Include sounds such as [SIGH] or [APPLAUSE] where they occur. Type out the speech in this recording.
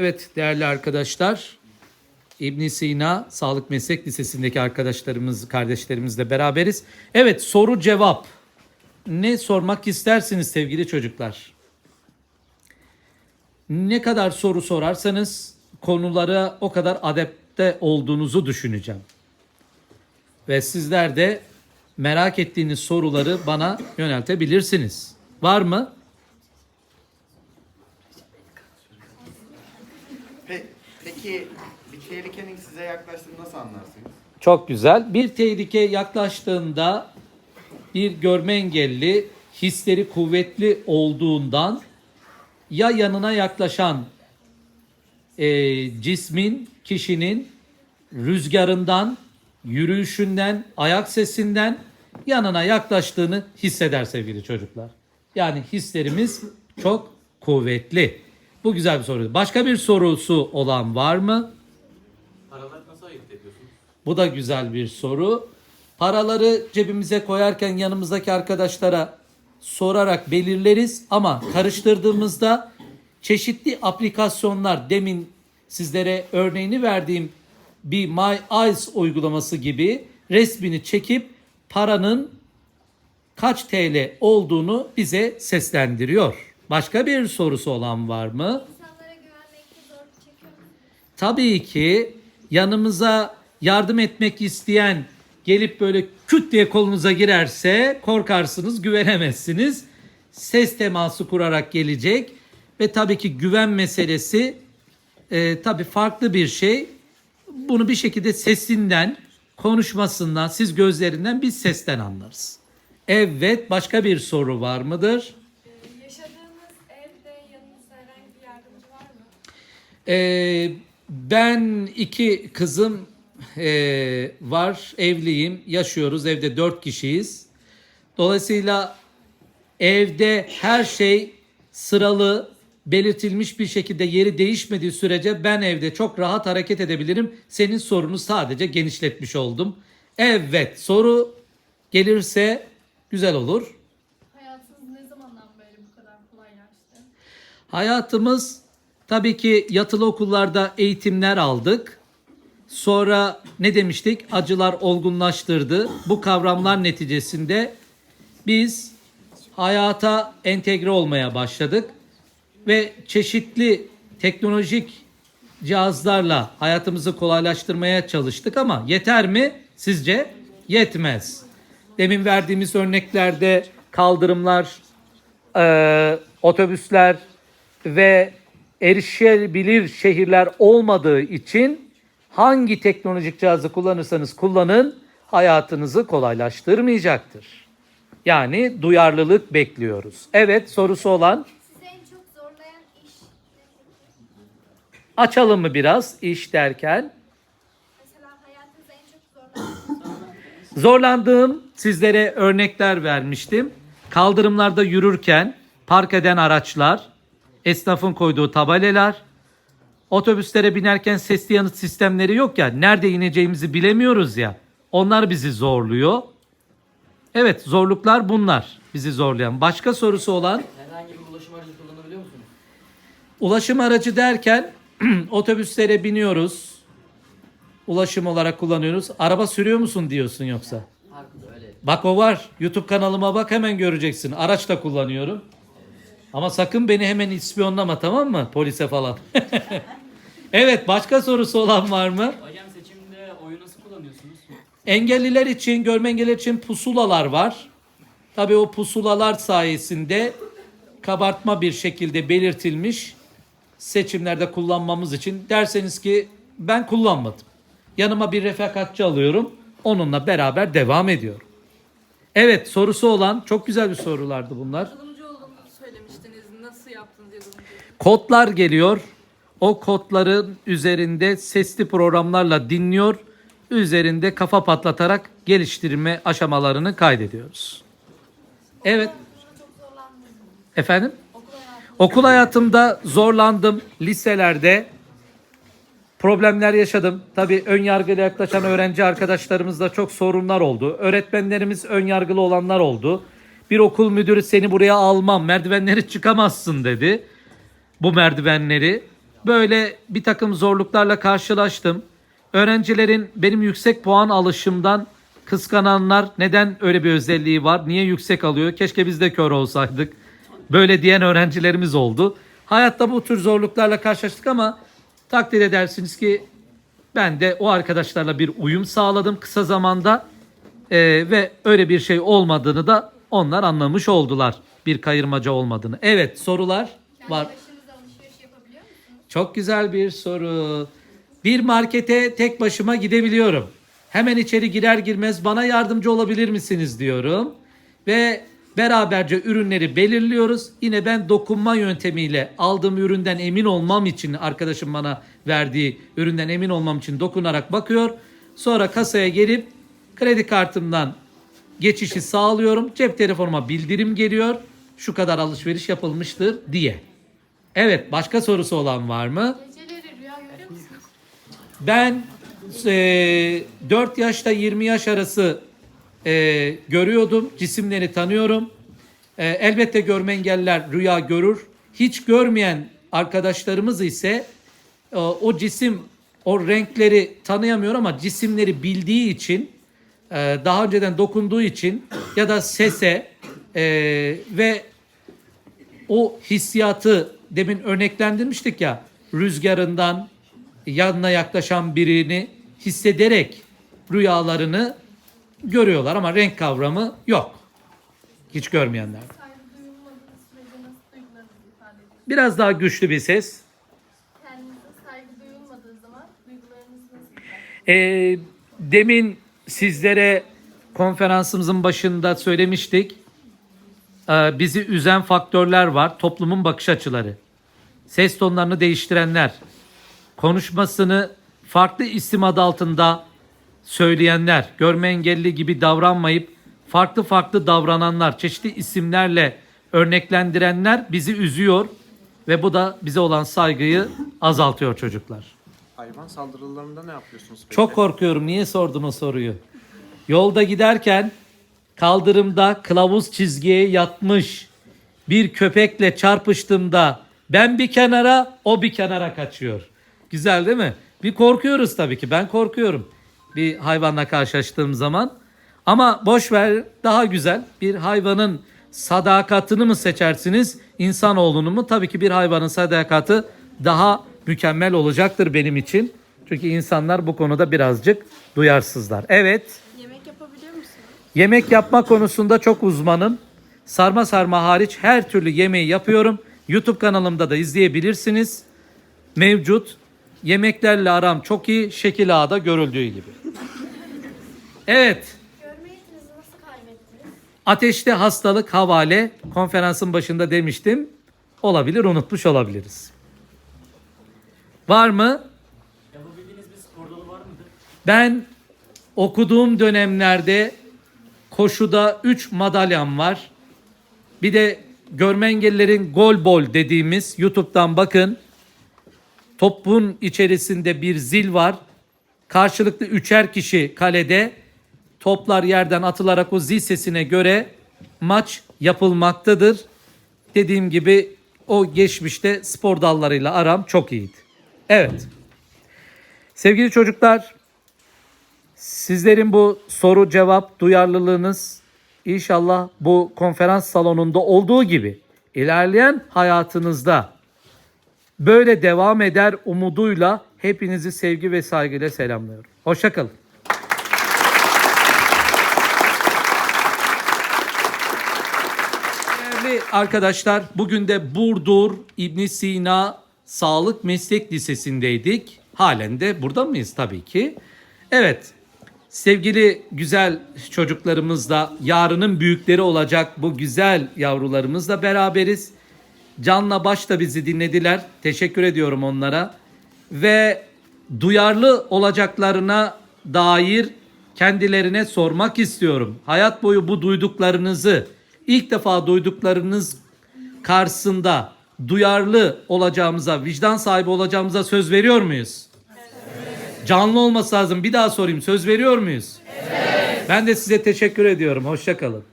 Evet değerli arkadaşlar, İbn Sina Sağlık Meslek Lisesi'ndeki arkadaşlarımız, kardeşlerimizle beraberiz. Evet soru cevap. Ne sormak istersiniz sevgili çocuklar? Ne kadar soru sorarsanız konulara o kadar adepte olduğunuzu düşüneceğim. Ve sizler de merak ettiğiniz soruları bana yöneltebilirsiniz. Var mı? Peki bir tehlikenin size yaklaştığını nasıl anlarsınız? Çok güzel. Bir tehlike yaklaştığında bir görme engelli hisleri kuvvetli olduğundan ya yanına yaklaşan e, cismin, kişinin rüzgarından, yürüyüşünden, ayak sesinden yanına yaklaştığını hisseder sevgili çocuklar. Yani hislerimiz çok kuvvetli. Bu güzel bir soru. Başka bir sorusu olan var mı? Paralar nasıl ayırt ediyorsunuz? Bu da güzel bir soru. Paraları cebimize koyarken yanımızdaki arkadaşlara sorarak belirleriz ama karıştırdığımızda çeşitli aplikasyonlar demin sizlere örneğini verdiğim bir My Eyes uygulaması gibi resmini çekip paranın kaç TL olduğunu bize seslendiriyor. Başka bir sorusu olan var mı? İnsanlara güvenmekte zorluk çekiyor musunuz? Tabii ki yanımıza yardım etmek isteyen gelip böyle küt diye kolunuza girerse korkarsınız, güvenemezsiniz. Ses teması kurarak gelecek ve tabii ki güven meselesi e, tabii farklı bir şey. Bunu bir şekilde sesinden, konuşmasından, siz gözlerinden biz sesten anlarız. Evet, başka bir soru var mıdır? Ee, Yaşadığınız evde yanınızda herhangi bir yardımcı var mı? Ee, ben iki kızım ee, var, evliyim, yaşıyoruz, evde dört kişiyiz. Dolayısıyla evde her şey sıralı, belirtilmiş bir şekilde yeri değişmediği sürece ben evde çok rahat hareket edebilirim. Senin sorunu sadece genişletmiş oldum. Evet, soru gelirse güzel olur. Hayatınız ne zamandan beri bu kadar kolaylaştı? Hayatımız tabii ki yatılı okullarda eğitimler aldık. Sonra ne demiştik? Acılar olgunlaştırdı. Bu kavramlar neticesinde biz hayata entegre olmaya başladık ve çeşitli teknolojik cihazlarla hayatımızı kolaylaştırmaya çalıştık ama yeter mi? Sizce yetmez. Demin verdiğimiz örneklerde kaldırımlar, e, otobüsler ve erişilebilir şehirler olmadığı için hangi teknolojik cihazı kullanırsanız kullanın hayatınızı kolaylaştırmayacaktır. Yani duyarlılık bekliyoruz. Evet sorusu olan açalım mı biraz iş derken? Zorlandığım sizlere örnekler vermiştim. Kaldırımlarda yürürken park eden araçlar, esnafın koyduğu tabelalar, otobüslere binerken sesli yanıt sistemleri yok ya, nerede ineceğimizi bilemiyoruz ya. Onlar bizi zorluyor. Evet, zorluklar bunlar bizi zorlayan. Başka sorusu olan Herhangi bir ulaşım aracı kullanabiliyor musunuz? Ulaşım aracı derken [CLEARS THROAT] otobüslere biniyoruz. Ulaşım olarak kullanıyoruz. Araba sürüyor musun diyorsun yoksa? Bak o var. YouTube kanalıma bak hemen göreceksin. Araç da kullanıyorum. Ama sakın beni hemen ispiyonlama tamam mı? Polise falan. [LAUGHS] evet başka sorusu olan var mı? Hocam seçimde oyu nasıl kullanıyorsunuz? Engelliler için, görme engelliler için pusulalar var. Tabii o pusulalar sayesinde kabartma bir şekilde belirtilmiş seçimlerde kullanmamız için derseniz ki ben kullanmadım. Yanıma bir refakatçi alıyorum. Onunla beraber devam ediyorum. Evet sorusu olan çok güzel bir sorulardı bunlar. Kodlar geliyor. O kodların üzerinde sesli programlarla dinliyor. Üzerinde kafa patlatarak geliştirme aşamalarını kaydediyoruz. Evet. Efendim? Okul hayatımda zorlandım. Liselerde problemler yaşadım. Tabii ön yargıyla yaklaşan öğrenci arkadaşlarımızla çok sorunlar oldu. Öğretmenlerimiz ön yargılı olanlar oldu. Bir okul müdürü seni buraya almam, merdivenleri çıkamazsın dedi. Bu merdivenleri böyle bir takım zorluklarla karşılaştım. Öğrencilerin benim yüksek puan alışımdan kıskananlar neden öyle bir özelliği var? Niye yüksek alıyor? Keşke biz de kör olsaydık. Böyle diyen öğrencilerimiz oldu. Hayatta bu tür zorluklarla karşılaştık ama takdir edersiniz ki ben de o arkadaşlarla bir uyum sağladım kısa zamanda Ee, ve öyle bir şey olmadığını da onlar anlamış oldular. Bir kayırmaca olmadığını. Evet sorular var. Başınıza alışveriş yapabiliyor musunuz? Çok güzel bir soru. Bir markete tek başıma gidebiliyorum. Hemen içeri girer girmez bana yardımcı olabilir misiniz diyorum. Ve beraberce ürünleri belirliyoruz. Yine ben dokunma yöntemiyle aldığım üründen emin olmam için arkadaşım bana verdiği üründen emin olmam için dokunarak bakıyor. Sonra kasaya gelip kredi kartımdan geçişi sağlıyorum. Cep telefonuma bildirim geliyor. Şu kadar alışveriş yapılmıştır diye. Evet başka sorusu olan var mı? Geceleri rüya görüyor musunuz? Ben e, 4 yaşta 20 yaş arası e, görüyordum. Cisimleri tanıyorum. E, elbette görme engeller rüya görür. Hiç görmeyen arkadaşlarımız ise e, o cisim, o renkleri tanıyamıyor ama cisimleri bildiği için e, daha önceden dokunduğu için ya da sese e, ve o hissiyatı demin örneklendirmiştik ya rüzgarından yanına yaklaşan birini hissederek rüyalarını görüyorlar ama renk kavramı yok. Hiç görmeyenler. Biraz daha güçlü bir ses. Ee, demin sizlere konferansımızın başında söylemiştik. Ee, bizi üzen faktörler var. Toplumun bakış açıları. Ses tonlarını değiştirenler. Konuşmasını farklı isim adı altında söyleyenler. Görme engelli gibi davranmayıp farklı farklı davrananlar. Çeşitli isimlerle örneklendirenler bizi üzüyor. Ve bu da bize olan saygıyı azaltıyor çocuklar. Hayvan saldırılarında ne yapıyorsunuz peki? Çok korkuyorum. Niye sordun o soruyu? Yolda giderken kaldırımda kılavuz çizgiye yatmış bir köpekle çarpıştığımda ben bir kenara, o bir kenara kaçıyor. Güzel değil mi? Bir korkuyoruz tabii ki. Ben korkuyorum bir hayvanla karşılaştığım zaman. Ama boş ver daha güzel. Bir hayvanın sadakatini mi seçersiniz, insanoğlunu mu? Tabii ki bir hayvanın sadakati daha mükemmel olacaktır benim için. Çünkü insanlar bu konuda birazcık duyarsızlar. Evet. Yemek yapma konusunda çok uzmanım. Sarma sarma hariç her türlü yemeği yapıyorum. YouTube kanalımda da izleyebilirsiniz. Mevcut. Yemeklerle aram çok iyi. Şekil A'da görüldüğü gibi. Evet. Ateşte hastalık havale konferansın başında demiştim. Olabilir unutmuş olabiliriz. Var mı? Yapabildiğiniz bir spor dalı var mıdır? Ben okuduğum dönemlerde koşuda 3 madalyam var. Bir de görme engellilerin gol bol dediğimiz YouTube'dan bakın. Topun içerisinde bir zil var. Karşılıklı üçer kişi kalede toplar yerden atılarak o zil sesine göre maç yapılmaktadır. Dediğim gibi o geçmişte spor dallarıyla aram çok iyiydi. Evet. Sevgili çocuklar, Sizlerin bu soru cevap duyarlılığınız inşallah bu konferans salonunda olduğu gibi ilerleyen hayatınızda böyle devam eder umuduyla hepinizi sevgi ve saygıyla selamlıyorum. Hoşçakalın. Değerli arkadaşlar bugün de Burdur İbn Sina Sağlık Meslek Lisesi'ndeydik. Halen de burada mıyız tabii ki. Evet sevgili güzel çocuklarımızla yarının büyükleri olacak bu güzel yavrularımızla beraberiz. Canla başla bizi dinlediler. Teşekkür ediyorum onlara. Ve duyarlı olacaklarına dair kendilerine sormak istiyorum. Hayat boyu bu duyduklarınızı ilk defa duyduklarınız karşısında duyarlı olacağımıza, vicdan sahibi olacağımıza söz veriyor muyuz? Canlı olması lazım. Bir daha sorayım. Söz veriyor muyuz? Ben de size teşekkür ediyorum. Hoşçakalın.